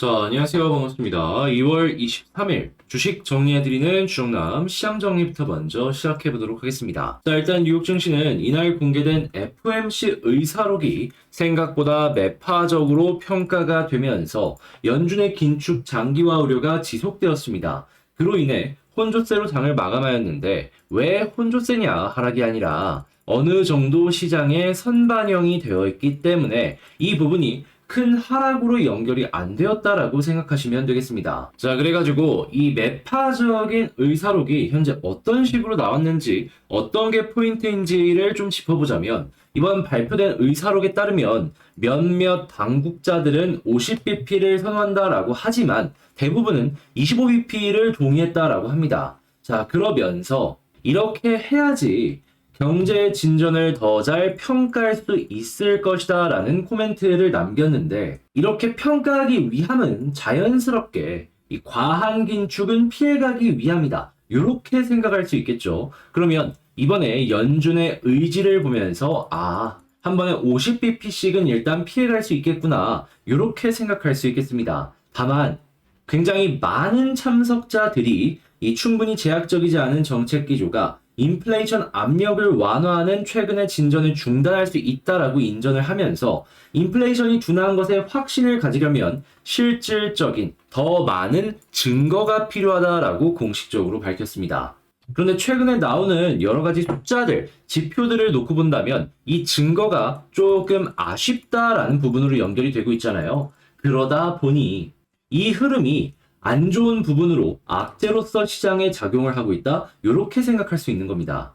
자, 안녕하세요. 반갑습니다. 2월 23일 주식 정리해드리는 주정남 시장 정리부터 먼저 시작해보도록 하겠습니다. 자, 일단 뉴욕 증시는 이날 공개된 FOMC 의사록이 생각보다 매파적으로 평가가 되면서 연준의 긴축 장기화 우려가 지속되었습니다. 그로 인해 혼조세로 장을 마감하였는데 왜 혼조세냐 하락이 아니라 어느 정도 시장에 선반영이 되어 있기 때문에 이 부분이 큰 하락으로 연결이 안 되었다라고 생각하시면 되겠습니다. 자, 그래가지고 이 매파적인 의사록이 현재 어떤 식으로 나왔는지 어떤 게 포인트인지를 좀 짚어보자면 이번 발표된 의사록에 따르면 몇몇 당국자들은 50bp를 선호한다라고 하지만 대부분은 25bp를 동의했다라고 합니다. 자, 그러면서 이렇게 해야지 경제 진전을 더 잘 평가할 수 있을 것이다 라는 코멘트를 남겼는데 이렇게 평가하기 위함은 자연스럽게 이 과한 긴축은 피해가기 위함이다. 이렇게 생각할 수 있겠죠. 그러면 이번에 연준의 의지를 보면서 아, 한 번에 50bp씩은 일단 피해갈 수 있겠구나. 이렇게 생각할 수 있겠습니다. 다만 굉장히 많은 참석자들이 이 충분히 제약적이지 않은 정책 기조가 인플레이션 압력을 완화하는 최근의 진전을 중단할 수 있다라고 인정을 하면서 인플레이션이 둔화한 것에 확신을 가지려면 실질적인 더 많은 증거가 필요하다라고 공식적으로 밝혔습니다. 그런데 최근에 나오는 여러 가지 숫자들, 지표들을 놓고 본다면 이 증거가 조금 아쉽다라는 부분으로 연결이 되고 있잖아요. 그러다 보니 이 흐름이 안 좋은 부분으로 악재로서 시장에 작용을 하고 있다. 이렇게 생각할 수 있는 겁니다.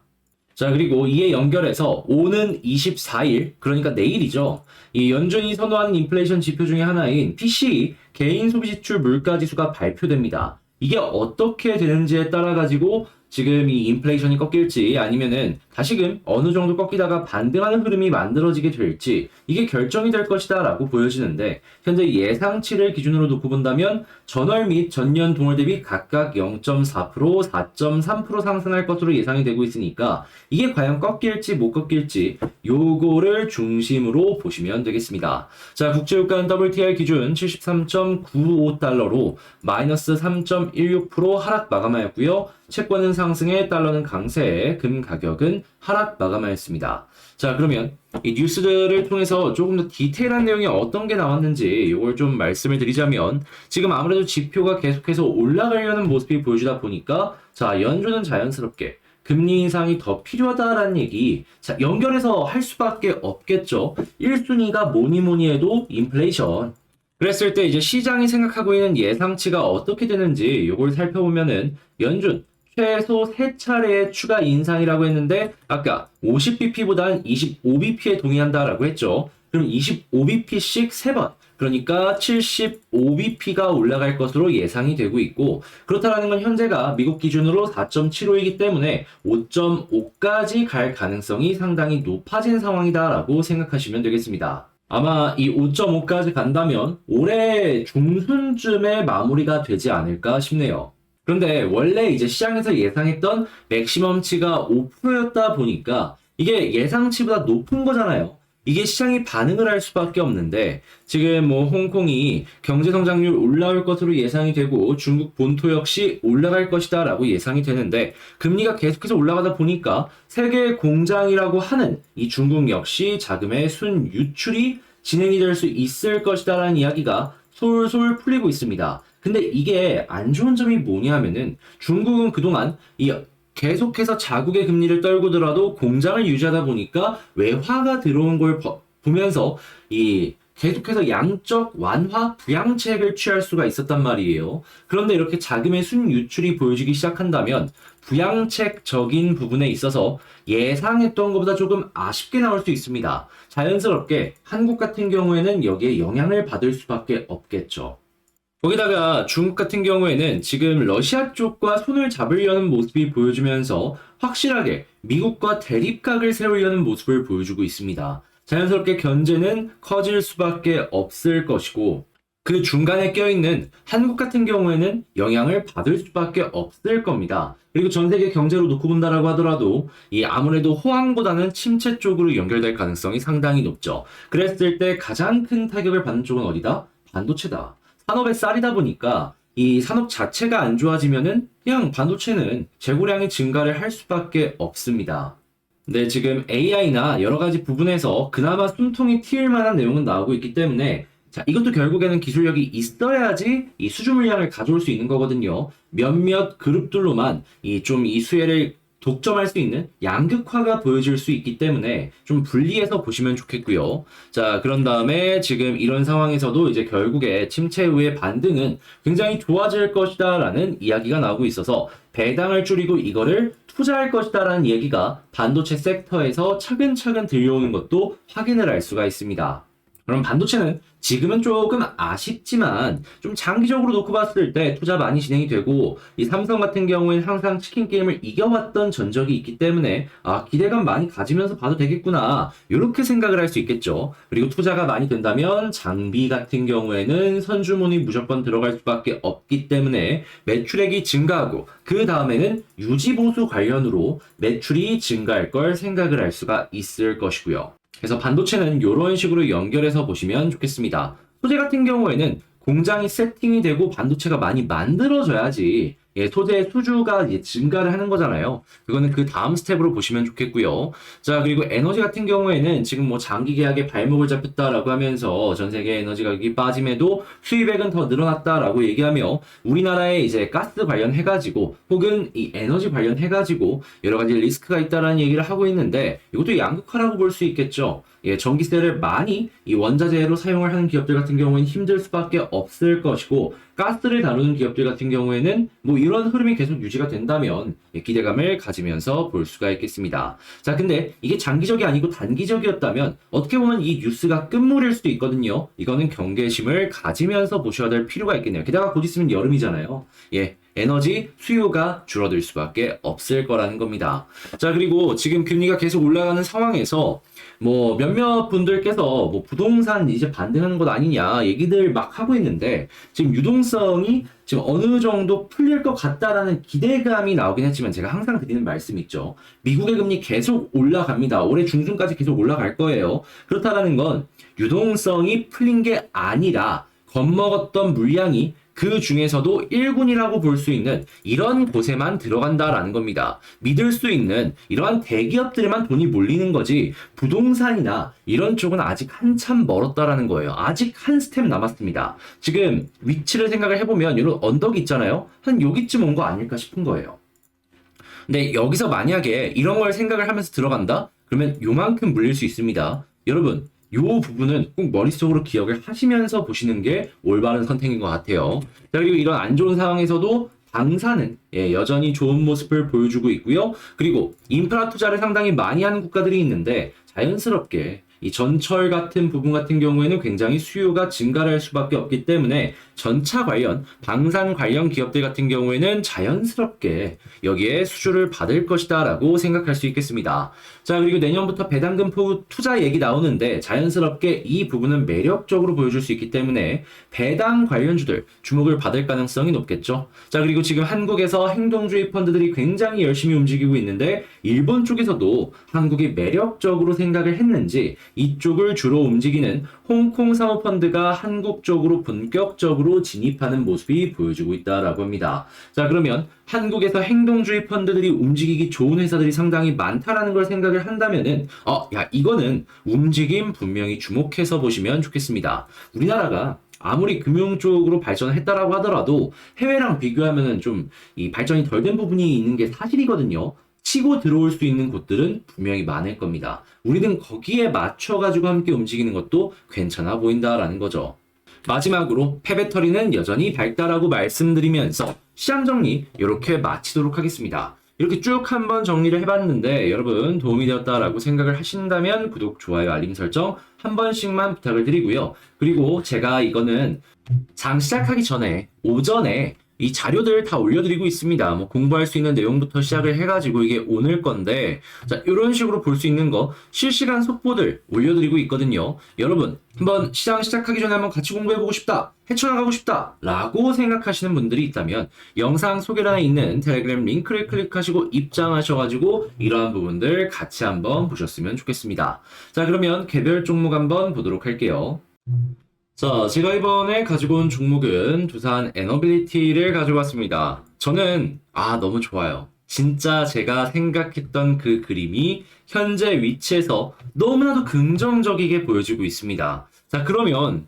자, 그리고 이에 연결해서 오는 24일, 그러니까 내일이죠. 이 연준이 선호하는 인플레이션 지표 중에 하나인 PCE, 개인 소비 지출 물가 지수가 발표됩니다. 이게 어떻게 되는지에 따라 가지고 지금 이 인플레이션이 꺾일지 아니면은 다시금 어느 정도 꺾이다가 반등하는 흐름이 만들어지게 될지 이게 결정이 될 것이다 라고 보여지는데 현재 예상치를 기준으로 놓고 본다면 전월 및 전년 동월 대비 각각 0.4% 4.3% 상승할 것으로 예상이 되고 있으니까 이게 과연 꺾일지 못 꺾일지 요거를 중심으로 보시면 되겠습니다. 자 국제유가는 WTI 기준 73.95달러로 마이너스 3.16% 하락 마감하였고요. 채권은 상승에 달러는 강세에 금 가격은 하락 마감하였습니다. 자 그러면 이 뉴스들을 통해서 조금 더 디테일한 내용이 어떤 게 나왔는지 이걸 좀 말씀을 드리자면 지금 아무래도 지표가 계속해서 올라가려는 모습이 보여주다 보니까 자 연준은 자연스럽게 금리 인상이 더 필요하다라는 얘기 자 연결해서 할 수밖에 없겠죠. 1순위가 뭐니 뭐니 해도 인플레이션 그랬을 때 이제 시장이 생각하고 있는 예상치가 어떻게 되는지 이걸 살펴보면은 연준 최소 3차례의 추가 인상이라고 했는데 아까 50bp보단 25bp에 동의한다라고 했죠. 그럼 25bp씩 3번 그러니까 75bp가 올라갈 것으로 예상이 되고 있고 그렇다라는 건 현재가 미국 기준으로 4.75이기 때문에 5.5까지 갈 가능성이 상당히 높아진 상황이다라고 생각하시면 되겠습니다. 아마 이 5.5까지 간다면 올해 중순쯤에 마무리가 되지 않을까 싶네요. 그런데 원래 이제 시장에서 예상했던 맥시멈치가 5%였다 보니까 이게 예상치보다 높은 거잖아요. 이게 시장이 반응을 할 수밖에 없는데 지금 뭐 홍콩이 경제 성장률 올라올 것으로 예상이 되고 중국 본토 역시 올라갈 것이다라고 예상이 되는데 금리가 계속해서 올라가다 보니까 세계 공장이라고 하는 이 중국 역시 자금의 순 유출이 진행이 될 수 있을 것이다라는 이야기가 솔솔 풀리고 있습니다. 근데 이게 안 좋은 점이 뭐냐면은 중국은 그동안 이 계속해서 자국의 금리를 떨구더라도 공장을 유지하다 보니까 외화가 들어온 걸 버- 보면서 이 계속해서 양적 완화 부양책을 취할 수가 있었단 말이에요. 그런데 이렇게 자금의 순 유출이 보여지기 시작한다면 부양책적인 부분에 있어서 예상했던 것보다 조금 아쉽게 나올 수 있습니다. 자연스럽게 한국 같은 경우에는 여기에 영향을 받을 수밖에 없겠죠. 거기다가 중국 같은 경우에는 지금 러시아 쪽과 손을 잡으려는 모습이 보여주면서 확실하게 미국과 대립각을 세우려는 모습을 보여주고 있습니다. 자연스럽게 견제는 커질 수밖에 없을 것이고 그 중간에 껴있는 한국 같은 경우에는 영향을 받을 수밖에 없을 겁니다. 그리고 전 세계 경제로 놓고 본다라고 하더라도 이 아무래도 호황보다는 침체 쪽으로 연결될 가능성이 상당히 높죠. 그랬을 때 가장 큰 타격을 받는 쪽은 어디다? 반도체다. 산업의 쌀이다 보니까 이 산업 자체가 안 좋아지면은 그냥 반도체는 재고량이 증가를 할 수밖에 없습니다. 네, 지금 AI나 여러 가지 부분에서 그나마 숨통이 트일 만한 내용은 나오고 있기 때문에 자, 이것도 결국에는 기술력이 있어야지 이 수주 물량을 가져올 수 있는 거거든요. 몇몇 그룹들로만 이 좀이 수혜를 독점할 수 있는 양극화가 보여질 수 있기 때문에 좀 분리해서 보시면 좋겠고요. 자, 그런 다음에 지금 이런 상황에서도 이제 결국에 침체 후의 반등은 굉장히 좋아질 것이다 라는 이야기가 나오고 있어서 배당을 줄이고 이거를 투자할 것이다 라는 얘기가 반도체 섹터에서 차근차근 들려오는 것도 확인을 할 수가 있습니다. 그럼 반도체는 지금은 조금 아쉽지만 좀 장기적으로 놓고 봤을 때 투자 많이 진행이 되고 이 삼성 같은 경우에는 항상 치킨 게임을 이겨왔던 전적이 있기 때문에 아 기대감 많이 가지면서 봐도 되겠구나 이렇게 생각을 할 수 있겠죠. 그리고 투자가 많이 된다면 장비 같은 경우에는 선주문이 무조건 들어갈 수밖에 없기 때문에 매출액이 증가하고 그 다음에는 유지보수 관련으로 매출이 증가할 걸 생각을 할 수가 있을 것이고요. 그래서 반도체는 이런 식으로 연결해서 보시면 좋겠습니다. 소재 같은 경우에는 공장이 세팅이 되고 반도체가 많이 만들어져야지 예, 소재 수주가 이제 증가를 하는 거잖아요. 그거는 그 다음 스텝으로 보시면 좋겠고요. 자, 그리고 에너지 같은 경우에는 지금 뭐 장기 계약에 발목을 잡혔다라고 하면서 전 세계 에너지 가격이 빠짐에도 수입액은 더 늘어났다라고 얘기하며 우리나라에 이제 가스 관련해 가지고 혹은 이 에너지 관련해 가지고 여러 가지 리스크가 있다라는 얘기를 하고 있는데 이것도 양극화라고 볼 수 있겠죠. 예, 전기세를 많이 이 원자재로 사용을 하는 기업들 같은 경우에는 힘들 수밖에 없을 것이고 가스를 다루는 기업들 같은 경우에는 뭐 이런 흐름이 계속 유지가 된다면 예, 기대감을 가지면서 볼 수가 있겠습니다. 자, 근데 이게 장기적이 아니고 단기적이었다면 어떻게 보면 이 뉴스가 끝물일 수도 있거든요. 이거는 경계심을 가지면서 보셔야 될 필요가 있겠네요. 게다가 곧 있으면 여름이잖아요. 예, 에너지 수요가 줄어들 수밖에 없을 거라는 겁니다. 자, 그리고 지금 금리가 계속 올라가는 상황에서 뭐 몇몇 분들께서 뭐 부동산 이제 반등하는 것 아니냐 얘기들 막 하고 있는데 지금 유동성이 지금 어느 정도 풀릴 것 같다라는 기대감이 나오긴 했지만 제가 항상 드리는 말씀이 있죠. 미국의 금리 계속 올라갑니다. 올해 중순까지 계속 올라갈 거예요. 그렇다라는 건 유동성이 풀린 게 아니라 겁먹었던 물량이 그 중에서도 1군이라고 볼 수 있는 이런 곳에만 들어간다라는 겁니다. 믿을 수 있는 이러한 대기업들에만 돈이 몰리는 거지 부동산이나 이런 쪽은 아직 한참 멀었다라는 거예요. 아직 한 스텝 남았습니다. 지금 위치를 생각을 해보면 이런 언덕이 있잖아요. 한 여기쯤 온 거 아닐까 싶은 거예요. 근데 여기서 만약에 이런 걸 생각을 하면서 들어간다? 그러면 요만큼 물릴 수 있습니다. 여러분, 요 부분은 꼭 머릿속으로 기억을 하시면서 보시는 게 올바른 선택인 것 같아요. 자, 그리고 이런 안 좋은 상황에서도 방사는 예, 여전히 좋은 모습을 보여주고 있고요. 그리고 인프라 투자를 상당히 많이 하는 국가들이 있는데 자연스럽게 이 전철 같은 부분 같은 경우에는 굉장히 수요가 증가를 할 수밖에 없기 때문에 전차 관련, 방산 관련 기업들 같은 경우에는 자연스럽게 여기에 수주를 받을 것이다 라고 생각할 수 있겠습니다. 자, 그리고 내년부터 배당금 투자 얘기 나오는데 자연스럽게 이 부분은 매력적으로 보여줄 수 있기 때문에 배당 관련주들 주목을 받을 가능성이 높겠죠. 자, 그리고 지금 한국에서 행동주의 펀드들이 굉장히 열심히 움직이고 있는데 일본 쪽에서도 한국이 매력적으로 생각을 했는지 이쪽을 주로 움직이는 홍콩 사모펀드가 한국 쪽으로 본격적으로 진입하는 모습이 보여주고 있다라고 합니다. 자, 그러면 한국에서 행동주의 펀드들이 움직이기 좋은 회사들이 상당히 많다라는 걸 생각을 한다면은 어, 야, 이거는 움직임 분명히 주목해서 보시면 좋겠습니다. 우리나라가 아무리 금융 쪽으로 발전을 했다라고 하더라도 해외랑 비교하면은 좀 이 발전이 덜 된 부분이 있는 게 사실이거든요. 치고 들어올 수 있는 곳들은 분명히 많을 겁니다. 우리는 거기에 맞춰가지고 함께 움직이는 것도 괜찮아 보인다라는 거죠. 마지막으로 폐배터리는 여전히 밝다라고 말씀드리면서 시장 정리 이렇게 마치도록 하겠습니다. 이렇게 쭉 한번 정리를 해봤는데 여러분 도움이 되었다라고 생각을 하신다면 구독, 좋아요, 알림 설정 한 번씩만 부탁을 드리고요. 그리고 제가 이거는 장 시작하기 전에 오전에 이 자료들 다 올려드리고 있습니다. 뭐 공부할 수 있는 내용부터 시작을 해가지고 이게 오늘 건데 자 이런 식으로 볼 수 있는 거 실시간 속보들 올려드리고 있거든요. 여러분 한번 시장 시작하기 전에 한번 같이 공부해보고 싶다. 헤쳐나가고 싶다. 라고 생각하시는 분들이 있다면 영상 소개란에 있는 텔레그램 링크를 클릭하시고 입장하셔가지고 이러한 부분들 같이 한번 보셨으면 좋겠습니다. 자 그러면 개별 종목 한번 보도록 할게요. 자, 제가 이번에 가지고 온 종목은 두산 에너빌리티를 가지고 왔습니다. 저는, 아, 너무 좋아요. 진짜 제가 생각했던 그 그림이 현재 위치에서 너무나도 긍정적이게 보여지고 있습니다. 자, 그러면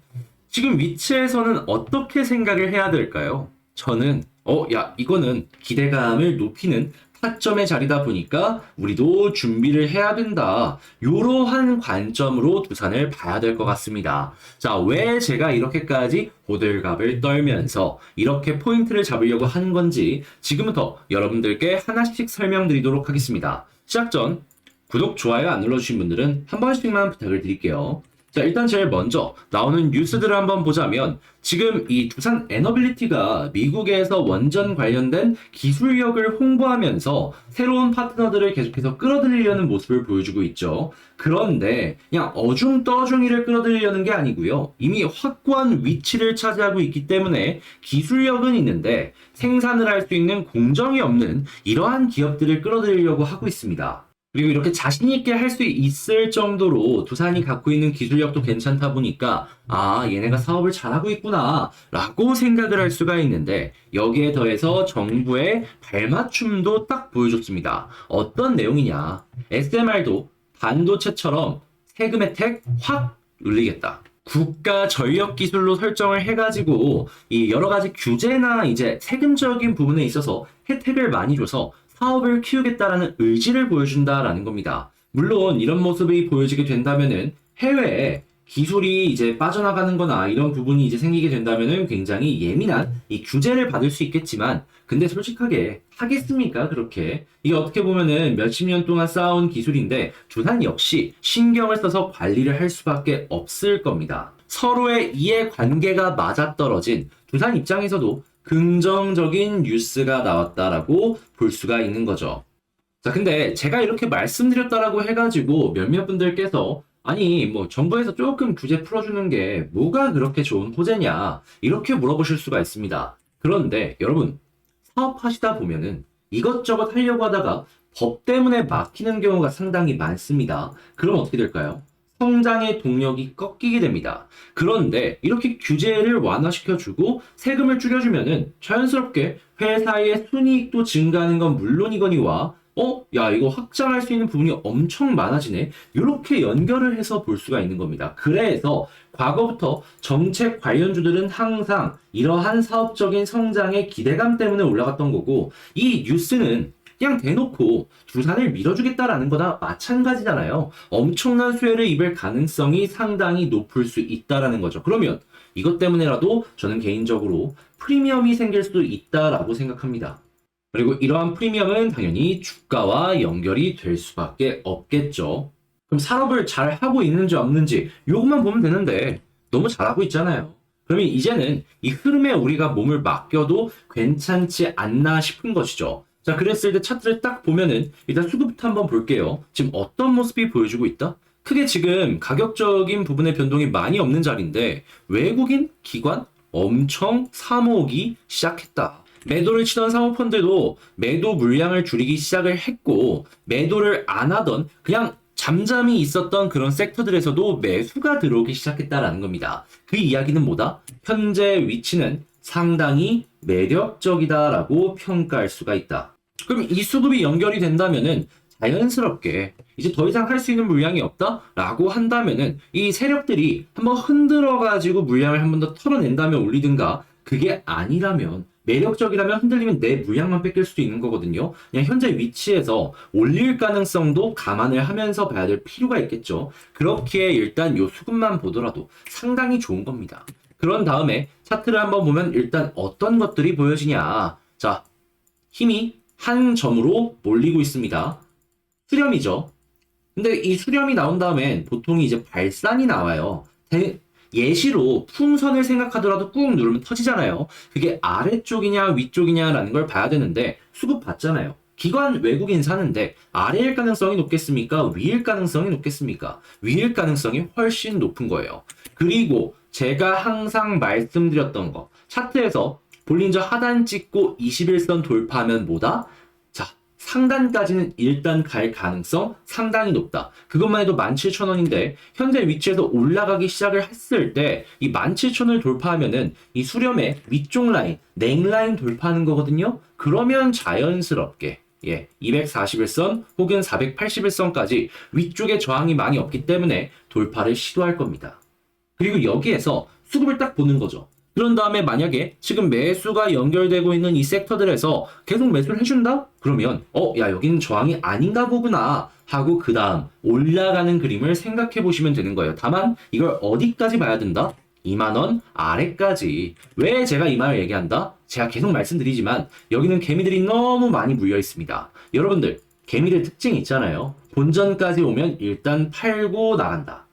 지금 위치에서는 어떻게 생각을 해야 될까요? 저는, 어, 야, 이거는 기대감을 높이는 타점의 자리다 보니까 우리도 준비를 해야 된다. 이러한 관점으로 두산을 봐야 될 것 같습니다. 자, 왜 제가 이렇게까지 호들갑을 떨면서 이렇게 포인트를 잡으려고 하는 건지 지금부터 여러분들께 하나씩 설명드리도록 하겠습니다. 시작 전 구독, 좋아요 안 눌러주신 분들은 한 번씩만 부탁을 드릴게요. 자, 일단 제일 먼저 나오는 뉴스들을 한번 보자면 지금 이 두산 에너빌리티가 미국에서 원전 관련된 기술력을 홍보하면서 새로운 파트너들을 계속해서 끌어들이려는 모습을 보여주고 있죠. 그런데 그냥 어중떠중이를 끌어들이려는 게 아니고요. 이미 확고한 위치를 차지하고 있기 때문에 기술력은 있는데 생산을 할 수 있는 공정이 없는 이러한 기업들을 끌어들이려고 하고 있습니다. 그리고 이렇게 자신 있게 할 수 있을 정도로 두산이 갖고 있는 기술력도 괜찮다 보니까 아 얘네가 사업을 잘하고 있구나 라고 생각을 할 수가 있는데 여기에 더해서 정부의 발맞춤도 딱 보여줬습니다. 어떤 내용이냐 SMR도 반도체처럼 세금 혜택 확 늘리겠다. 국가 전력 기술로 설정을 해가지고 이 여러 가지 규제나 이제 세금적인 부분에 있어서 혜택을 많이 줘서 사업을 키우겠다라는 의지를 보여준다라는 겁니다. 물론 이런 모습이 보여지게 된다면은 해외에 기술이 이제 빠져나가는 거나 이런 부분이 이제 생기게 된다면은 굉장히 예민한 이 규제를 받을 수 있겠지만 근데 솔직하게 하겠습니까 그렇게 이게 어떻게 보면은 몇십 년 동안 쌓아온 기술인데 두산 역시 신경을 써서 관리를 할 수밖에 없을 겁니다. 서로의 이해 관계가 맞아떨어진 두산 입장에서도 긍정적인 뉴스가 나왔다라고 볼 수가 있는 거죠. 자, 근데 제가 이렇게 말씀드렸다라고 해가지고 몇몇 분들께서 아니, 뭐, 정부에서 조금 규제 풀어주는 게 뭐가 그렇게 좋은 호재냐, 이렇게 물어보실 수가 있습니다. 그런데 여러분, 사업하시다 보면은 이것저것 하려고 하다가 법 때문에 막히는 경우가 상당히 많습니다. 그럼 어떻게 될까요? 성장의 동력이 꺾이게 됩니다. 그런데 이렇게 규제를 완화시켜주고 세금을 줄여주면은 자연스럽게 회사의 순이익도 증가하는 건 물론이거니와 어? 야, 이거 확장할 수 있는 부분이 엄청 많아지네. 이렇게 연결을 해서 볼 수가 있는 겁니다. 그래서 과거부터 정책 관련주들은 항상 이러한 사업적인 성장의 기대감 때문에 올라갔던 거고, 이 뉴스는 그냥 대놓고 두산을 밀어주겠다라는 거나 마찬가지잖아요. 엄청난 수혜를 입을 가능성이 상당히 높을 수 있다라는 거죠. 그러면 이것 때문에라도 저는 개인적으로 프리미엄이 생길 수 있다라고 생각합니다. 그리고 이러한 프리미엄은 당연히 주가와 연결이 될 수밖에 없겠죠. 그럼 산업을 잘 하고 있는지 없는지 이것만 보면 되는데 너무 잘하고 있잖아요. 그러면 이제는 이 흐름에 우리가 몸을 맡겨도 괜찮지 않나 싶은 것이죠. 자, 그랬을 때 차트를 딱 보면은 일단 수급부터 한번 볼게요. 지금 어떤 모습이 보여주고 있다? 크게 지금 가격적인 부분의 변동이 많이 없는 자리인데 외국인 기관 엄청 사모으기 시작했다. 매도를 치던 사모펀드도 매도 물량을 줄이기 시작을 했고 매도를 안 하던 그냥 잠잠히 있었던 그런 섹터들에서도 매수가 들어오기 시작했다라는 겁니다. 그 이야기는 뭐다? 현재 위치는 상당히 매력적이다라고 평가할 수가 있다. 그럼 이 수급이 연결이 된다면은 자연스럽게 이제 더 이상 할 수 있는 물량이 없다라고 한다면은 이 세력들이 한번 흔들어 가지고 물량을 한 번 더 털어낸다면 올리든가 그게 아니라면 매력적이라면 흔들리면 내 물량만 뺏길 수도 있는 거거든요. 그냥 현재 위치에서 올릴 가능성도 감안을 하면서 봐야 될 필요가 있겠죠. 그렇기에 일단 요 수급만 보더라도 상당히 좋은 겁니다. 그런 다음에 차트를 한번 보면 일단 어떤 것들이 보여지냐. 자, 힘이 한 점으로 몰리고 있습니다. 수렴이죠. 근데 이 수렴이 나온 다음엔 보통 이제 발산이 나와요. 대- 예시로 풍선을 생각하더라도 꾹 누르면 터지잖아요. 그게 아래쪽이냐 위쪽이냐라는 걸 봐야 되는데 수급 받잖아요. 기관 외국인 사는데 아래일 가능성이 높겠습니까? 위일 가능성이 높겠습니까? 위일 가능성이 훨씬 높은 거예요. 그리고 제가 항상 말씀드렸던 거 차트에서 볼린저 하단 찍고 21선 돌파하면 뭐다? 자, 상단까지는 일단 갈 가능성 상당히 높다. 그것만 해도 17,000원인데 현재 위치에서 올라가기 시작을 했을 때 이 17,000원을 돌파하면은 이 수렴의 위쪽 라인, 냉라인 돌파하는 거거든요. 그러면 자연스럽게 예, 241선 혹은 481선까지 위쪽에 저항이 많이 없기 때문에 돌파를 시도할 겁니다. 그리고 여기에서 수급을 딱 보는 거죠. 그런 다음에 만약에 지금 매수가 연결되고 있는 이 섹터들에서 계속 매수를 해준다? 그러면 어, 야 여기는 저항이 아닌가 보구나 하고 그 다음 올라가는 그림을 생각해 보시면 되는 거예요. 다만 이걸 어디까지 봐야 된다? 2만원 아래까지. 왜 제가 이 말을 얘기한다? 제가 계속 말씀드리지만 여기는 개미들이 너무 많이 물려 있습니다. 여러분들 개미들 특징이 있잖아요. 본전까지 오면 일단 팔고 나간다.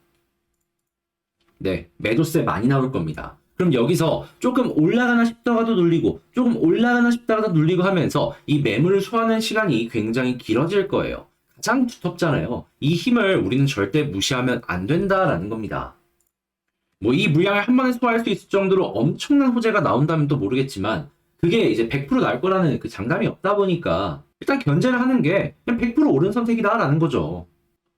네, 매도세 많이 나올 겁니다. 그럼 여기서 조금 올라가나 싶다가도 눌리고 조금 올라가나 싶다가도 눌리고 하면서 이 매물을 소화하는 시간이 굉장히 길어질 거예요. 가장 두텁잖아요. 이 힘을 우리는 절대 무시하면 안 된다라는 겁니다. 뭐 이 물량을 한 번에 소화할 수 있을 정도로 엄청난 호재가 나온다면 또 모르겠지만 그게 이제 100% 나올 거라는 그 장담이 없다 보니까 일단 견제를 하는 게 그냥 100% 옳은 선택이다라는 거죠.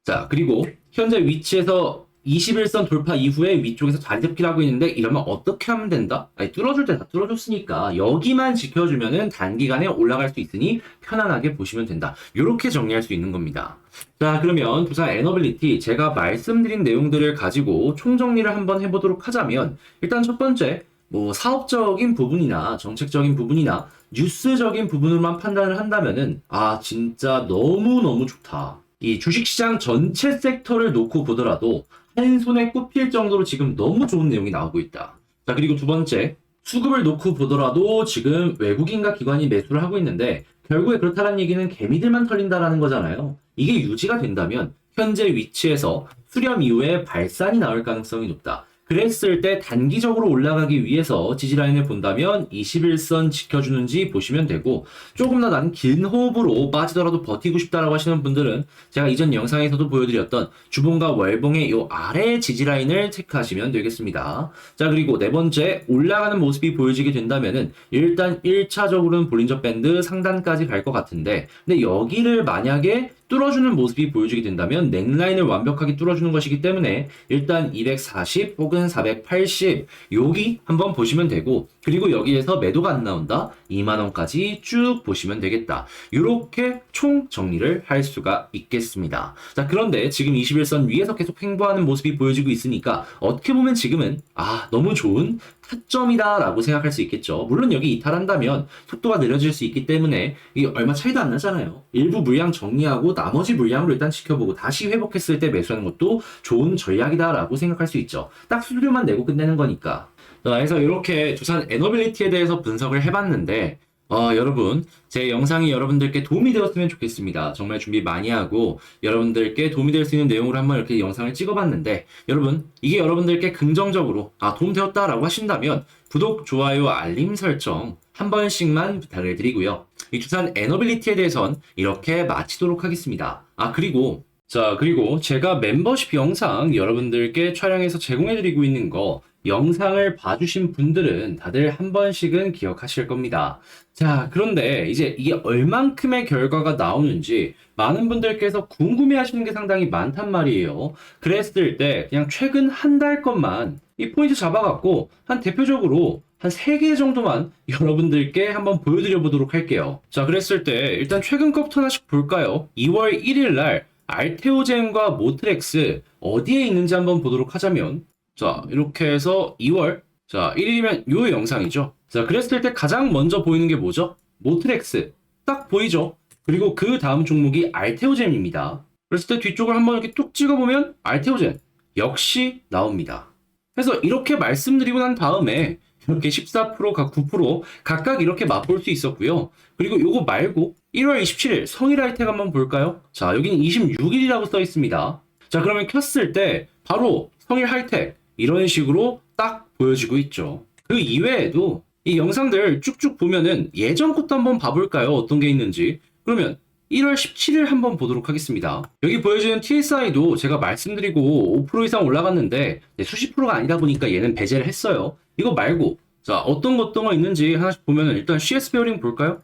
자, 그리고 현재 위치에서 21선 돌파 이후에 위쪽에서 잡기를 하고 있는데 이러면 어떻게 하면 된다? 아니, 뚫어줄 때 다 뚫어줬으니까 여기만 지켜주면은 단기간에 올라갈 수 있으니 편안하게 보시면 된다. 이렇게 정리할 수 있는 겁니다. 자, 그러면 부산 에너빌리티 제가 말씀드린 내용들을 가지고 총정리를 한번 해보도록 하자면 일단 첫 번째 뭐 사업적인 부분이나 정책적인 부분이나 뉴스적인 부분으로만 판단을 한다면은 아 진짜 너무너무 좋다. 이 주식시장 전체 섹터를 놓고 보더라도 한 손에 꼽힐 정도로 지금 너무 좋은 내용이 나오고 있다. 자, 그리고 두 번째, 수급을 놓고 보더라도 지금 외국인과 기관이 매수를 하고 있는데 결국에 그렇다는 얘기는 개미들만 털린다라는 거잖아요. 이게 유지가 된다면 현재 위치에서 수렴 이후에 발산이 나올 가능성이 높다. 그랬을 때 단기적으로 올라가기 위해서 지지라인을 본다면 21선 지켜주는지 보시면 되고 조금 더 난 긴 호흡으로 빠지더라도 버티고 싶다라고 하시는 분들은 제가 이전 영상에서도 보여드렸던 주봉과 월봉의 요 아래 지지라인을 체크하시면 되겠습니다. 자 그리고 네 번째 올라가는 모습이 보여지게 된다면은 일단 1차적으로는 볼린저 밴드 상단까지 갈 것 같은데 근데 여기를 만약에 뚫어주는 모습이 보여지게 된다면 넥라인을 완벽하게 뚫어주는 것이기 때문에 일단 240 혹은 480 여기 한번 보시면 되고 그리고 여기에서 매도가 안 나온다? 2만원까지 쭉 보시면 되겠다. 이렇게 총 정리를 할 수가 있겠습니다. 자 그런데 지금 21선 위에서 계속 횡보하는 모습이 보여지고 있으니까 어떻게 보면 지금은 아 너무 좋은 타점이다 라고 생각할 수 있겠죠 물론 여기 이탈한다면 속도가 느려질 수 있기 때문에 이게 얼마 차이도 안 나잖아요 일부 물량 정리하고 나머지 물량으로 일단 지켜보고 다시 회복했을 때 매수하는 것도 좋은 전략이다라고 생각할 수 있죠. 딱 수수료만 내고 끝내는 거니까. 자, 그래서 이렇게 두산 에너빌리티에 대해서 분석을 해봤는데 어, 여러분, 제 영상이 여러분들께 도움이 되었으면 좋겠습니다. 정말 준비 많이 하고 여러분들께 도움이 될 수 있는 내용으로 한번 이렇게 영상을 찍어봤는데 여러분, 이게 여러분들께 긍정적으로 아, 도움 되었다라고 하신다면 구독, 좋아요, 알림 설정 한 번씩만 부탁을 드리고요. 이 두산 에너빌리티에 대해선 이렇게 마치도록 하겠습니다. 아, 그리고 자, 그리고 제가 멤버십 영상 여러분들께 촬영해서 제공해드리고 있는 거 영상을 봐주신 분들은 다들 한 번씩은 기억하실 겁니다. 자, 그런데 이제 이게 얼만큼의 결과가 나오는지 많은 분들께서 궁금해 하시는 게 상당히 많단 말이에요. 그랬을 때 그냥 최근 한 달 것만 이 포인트 잡아갖고 한 대표적으로 한 3개 정도만 여러분들께 한번 보여드려 보도록 할게요. 자, 그랬을 때 일단 최근 것부터 하나씩 볼까요? 2월 1일 날 알테오젠과 모트렉스 어디에 있는지 한번 보도록 하자면 자, 이렇게 해서 2월 자, 1일이면 요 영상이죠. 자, 그랬을 때 가장 먼저 보이는 게 뭐죠? 모트렉스. 딱 보이죠? 그리고 그 다음 종목이 알테오젠입니다. 그랬을 때 뒤쪽을 한번 이렇게 뚝 찍어보면 알테오젠 역시 나옵니다. 그래서 이렇게 말씀드리고 난 다음에 이렇게 14%각 9% 각각 이렇게 맛볼 수 있었고요. 그리고 요거 말고 1월 27일 성일 하이텍 한번 볼까요? 자, 여기는 26일이라고 써 있습니다. 자, 그러면 켰을 때 바로 성일 하이텍 이런 식으로 딱 보여지고 있죠. 그 이외에도 이 영상들 쭉쭉 보면은 예전 것도 한번 봐볼까요? 어떤 게 있는지. 그러면 1월 17일 한번 보도록 하겠습니다. 여기 보여지는 TSI도 제가 말씀드리고 5% 이상 올라갔는데 네, 수십 프로가 아니다 보니까 얘는 배제를 했어요. 이거 말고 자 어떤 것 어떤 거 있는지 하나씩 보면 일단 CS 베어링 볼까요?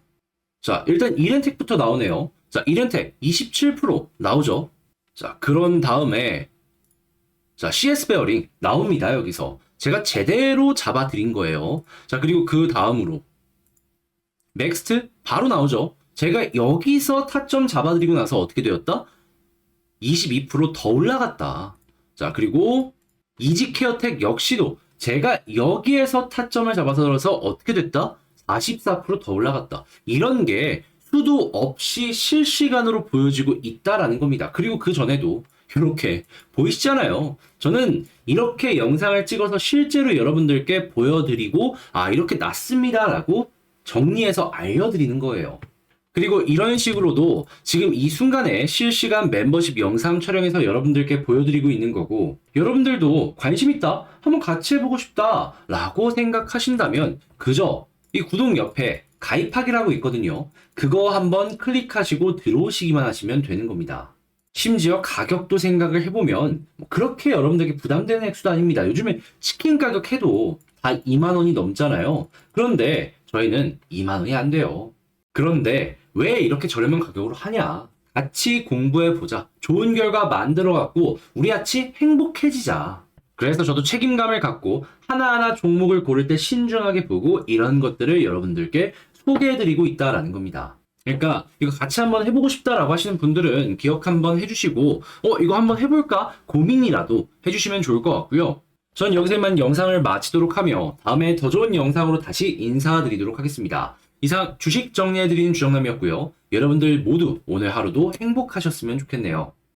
자 일단 이렌텍부터 나오네요. 자, 1연택 27% 나오죠. 자, 그런 다음에 자, CS 베어링 나옵니다, 여기서. 제가 제대로 잡아 드린 거예요. 자, 그리고 그 다음으로 넥스트 바로 나오죠. 제가 여기서 타점 잡아드리고 나서 어떻게 되었다? 22%더 올라갔다. 자, 그리고 이지 케어텍 역시도 제가 여기에서 타점을 잡아서 어떻게 됐다? 44%더 올라갔다. 이런 게 수도 없이 실시간으로 보여지고 있다라는 겁니다. 그리고 그 전에도 이렇게 보이시잖아요. 저는 이렇게 영상을 찍어서 실제로 여러분들께 보여드리고 아 이렇게 났습니다 라고 정리해서 알려드리는 거예요. 그리고 이런 식으로도 지금 이 순간에 실시간 멤버십 영상 촬영해서 여러분들께 보여드리고 있는 거고 여러분들도 관심 있다 한번 같이 해보고 싶다 라고 생각하신다면 그저 이 구독 옆에 가입하기라고 있거든요 그거 한번 클릭하시고 들어오시기만 하시면 되는 겁니다 심지어 가격도 생각을 해보면 뭐 그렇게 여러분들에게 부담되는 액수도 아닙니다 요즘에 치킨 가격 해도 다 2만 원이 넘잖아요 그런데 저희는 2만 원이 안 돼요 그런데 왜 이렇게 저렴한 가격으로 하냐? 같이 공부해 보자. 좋은 결과 만들어 갖고 우리 같이 행복해지자. 그래서 저도 책임감을 갖고 하나하나 종목을 고를 때 신중하게 보고 이런 것들을 여러분들께 소개해 드리고 있다라는 겁니다. 그러니까 이거 같이 한번 해보고 싶다라고 하시는 분들은 기억 한번 해주시고 어 이거 한번 해볼까 고민이라도 해주시면 좋을 것 같고요. 전 여기서 이만 영상을 마치도록 하며 다음에 더 좋은 영상으로 다시 인사드리도록 하겠습니다. 이상 주식 정리해드리는 주정남이었고요. 여러분들 모두 오늘 하루도 행복하셨으면 좋겠네요.